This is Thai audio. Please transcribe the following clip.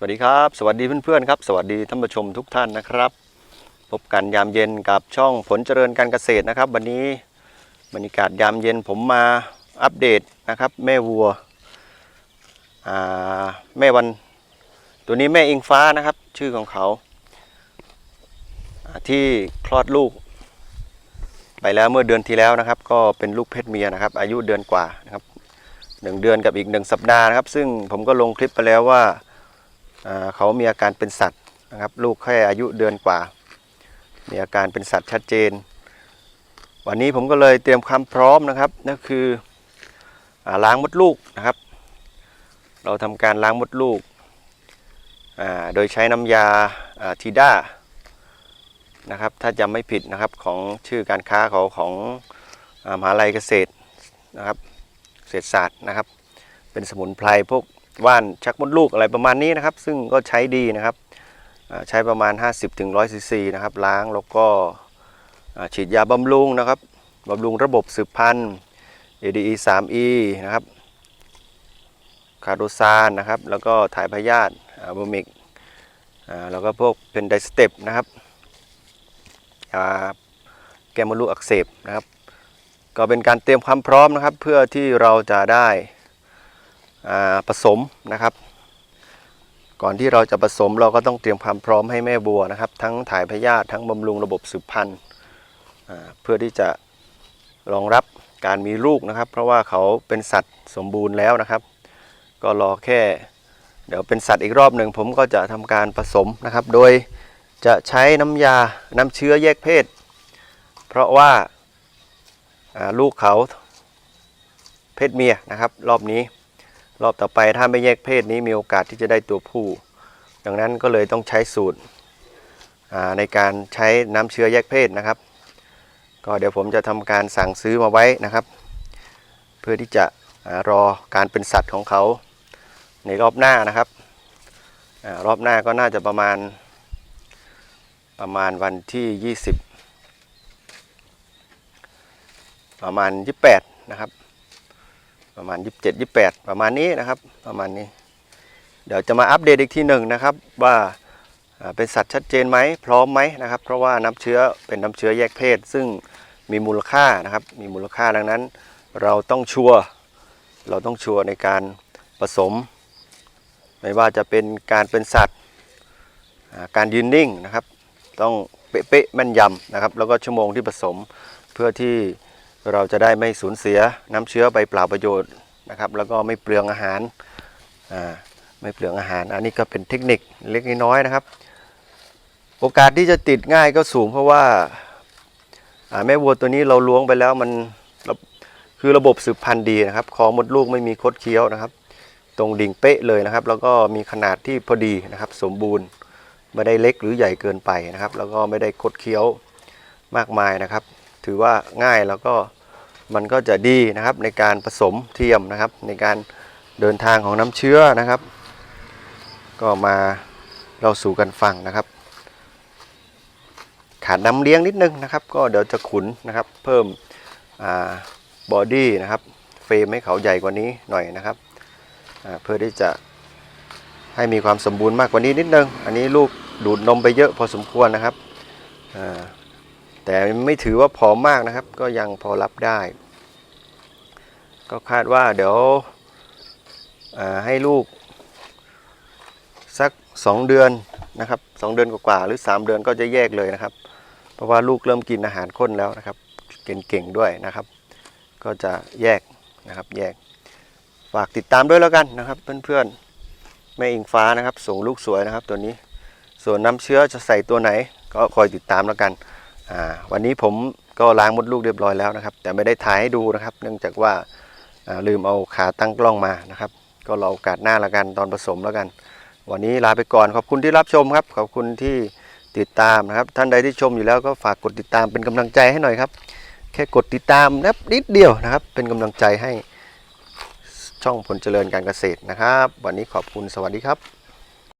สวัสดีครับ สวัสดีเพื่อนๆครับ สวัสดีท่านผู้ชมทุกท่านนะครับ พบกันยามเย็นกับช่องผลเจริญการเกษตรนะครับ วันนี้บรรยากาศยามเย็นผมมาอัปเดตนะครับ แม่วัวแม่วัน ตัวนี้แม่อิงฟ้านะครับ ชื่อของเขาที่คลอดลูก ไปแล้วเมื่อเดือนที่แล้วนะครับ ก็เป็นลูกเพศเมียนะครับ อายุเดือนกว่านะครับหนึ่งเดือนกับอีกหนึ่งสัปดาห์นะครับ ซึ่งผมก็ลงคลิปไปแล้วว่า เขามีอาการเป็นสัตว์นะครับ ลูกแค่อายุเดือนกว่า มีอาการเป็นสัตว์ชัดเจน วันนี้ผมก็เลยเตรียมความพร้อมนะครับนั่นคืออล้างมดลูกนะครับ เราทำการล้างมดลูก โดยใช้น้ำยาทีด้านะครับ ถ้าจำไม่ผิดนะครับของชื่อการค้าเขาของอมหาลัยเกษตรนะครับเกษศาสตร์นะครับ เป็นสมุนไพรพวก ว่านชักมดลูกอะไรประมาณนี้นะครับ ซึ่งก็ใช้ดีนะครับใช้ประมาณ 50-100ซีซีนะครับล้างแล้วก็ฉีดยาบำรุงนะครับบำรุงระบบสืบพันธุ์ ADE 3E นะครับคาร์โดซานนะครับ แล้วก็ถ่ายพยาธิอะบูมิกแล้วก็พวกเป็นไดสเต็ปนะครับยาแก้มลูกอักเสบนะครับ ก็เป็นการเตรียมความพร้อมนะครับ เพื่อที่เราจะได้ ผสมนะครับ ก่อนที่เราจะผสมเราก็ต้องเตรียมความพร้อมให้แม่บัวนะครับ ทั้งถ่ายพยาธิทั้งบำรุงระบบสืบพันธุ์เพื่อที่จะรองรับการมีลูกนะครับ เพราะว่าเขาเป็นสัตว์สมบูรณ์แล้วนะครับ ก็รอแค่ เดี๋ยวเป็นสัตว์อีกรอบหนึ่งผมก็จะทำการผสมนะครับ โดยจะใช้น้ำยาน้ำเชื้อแยกเพศ เพราะว่าลูกเขาเพศเมียนะครับ รอบนี้ รอบต่อไปถ้าไม่แยกเพศนี้มีโอกาสที่จะได้ตัวผู้ ดังนั้นก็เลยต้องใช้สูตรในการใช้น้ำเชื้อแยกเพศนะครับ ก็เดี๋ยวผมจะทำการสั่งซื้อมาไว้นะครับ เพื่อที่จะอรอการเป็นสัตว์ของเขาในรอบหน้านะครับอรอบหน้าก็น่าจะประมาณประมาณวันที่ 20 ประมาณ 28 นะครับ มาณ 27 28 ประมาณนี้นะครับประมาณนี้ เดี๋ยวจะมาอัปเดตอีกทีหนึ่งนะครับว่าเป็นสัตว์ชัดเจนไหมพร้อมไหมนะครับ เพราะว่าน้ำเชื้อเป็นน้ำเชื้อแยกเพศ ซึ่งมีมูลค่านะครับ มีมูลค่าดังนั้น เราต้องชัวร์เราต้องชัวร์ในการผสม ไม่ว่าจะเป็นการเป็นสัตว์การยืนนิ่งนะครับ ต้องเป๊ะๆแม่นยำนะครับ แล้วก็ชั่วโมงที่ผสมเพื่อที่ เราจะได้ไม่สูญเสียน้ำเชื้อไปเปล่าประโยชน์นะครับ แล้วก็ไม่เปลืองอาหารอ่าไม่เปลืองอาหาร อันนี้ก็เป็นเทคนิคเล็กน้อยนะครับ โอกาสที่จะติดง่ายก็สูงเพราะว่าแม่วัวตัวนี้เราล้วงไปแล้วมันคือระบบสืบพันธุ์ดีนะครับคอมดลูกไม่มีคดเคี้ยวนะครับ ตรงดิ่งเป๊ะเลยนะครับ แล้วก็มีขนาดที่พอดีนะครับ สมบูรณ์ไม่ได้เล็กหรือใหญ่เกินไปนะครับ แล้วก็ไม่ได้คดเคี้ยวมากมายนะครับ ถือว่าง่ายแล้วก็ มันก็จะดีนะครับในการผสมเทียมนะครับ ในการเดินทางของน้ำเชื้อนะครับ ก็มาเราสู่กันฟังนะครับ ขาดน้ำเลี้ยงนิดนึงนะครับ ก็เดี๋ยวจะขุนนะครับ เพิ่มบอดี้นะครับเฟรมให้เขาใหญ่กว่านี้หน่อยนะครับเพื่อที่จะให้มีความสมบูรณ์มากกว่านี้นิดนึง อันนี้ลูกดูดนมไปเยอะพอสมควรนะครับอ่า แต่ไม่ถือว่าผอมมากนะครับ ก็ยังพอรับได้ ก็คาดว่าเดี๋ยวให้ลูก สัก 2 เดือนนะครับ2เดือนกว่าๆหรือ 3 เดือนก็จะแยกเลยนะครับ เพราะว่าลูกเริ่มกินอาหารข้นแล้วนะครับ เก่งๆด้วยนะครับ ก็จะแยกนะครับแยกฝากติดตามด้วยแล้วกันนะครับเพื่อนๆแม่อิงฟ้านะครับ ส่งลูกสวยนะครับตัวนี้ ส่วนน้ำเชื้อจะใส่ตัวไหน ก็คอยติดตามแล้วกัน วันนี้ผมก็ล้างมดลูกเรียบร้อยแล้วนะครับ แต่ไม่ได้ถ่ายให้ดูนะครับ เนื่องจากว่าาลืมเอาขาตั้งกล้องมานะครับ ก็รอโอกาสหน้าละกันตอนผสมแล้วกัน วันนี้ลาไปก่อนขอบคุณที่รับชมครับ ขอบคุณที่ติดตามนะครับ ท่านใดที่ชมอยู่แล้วก็ฝากกดติดตามเป็นกำลังใจให้หน่อยครับ แค่กดติดตามนะนิดเดียวนะครับ เป็นกำลังใจให้ช่องผลเจริญการเกษตรนะครับ วันนี้ขอบคุณสวัสดีครับ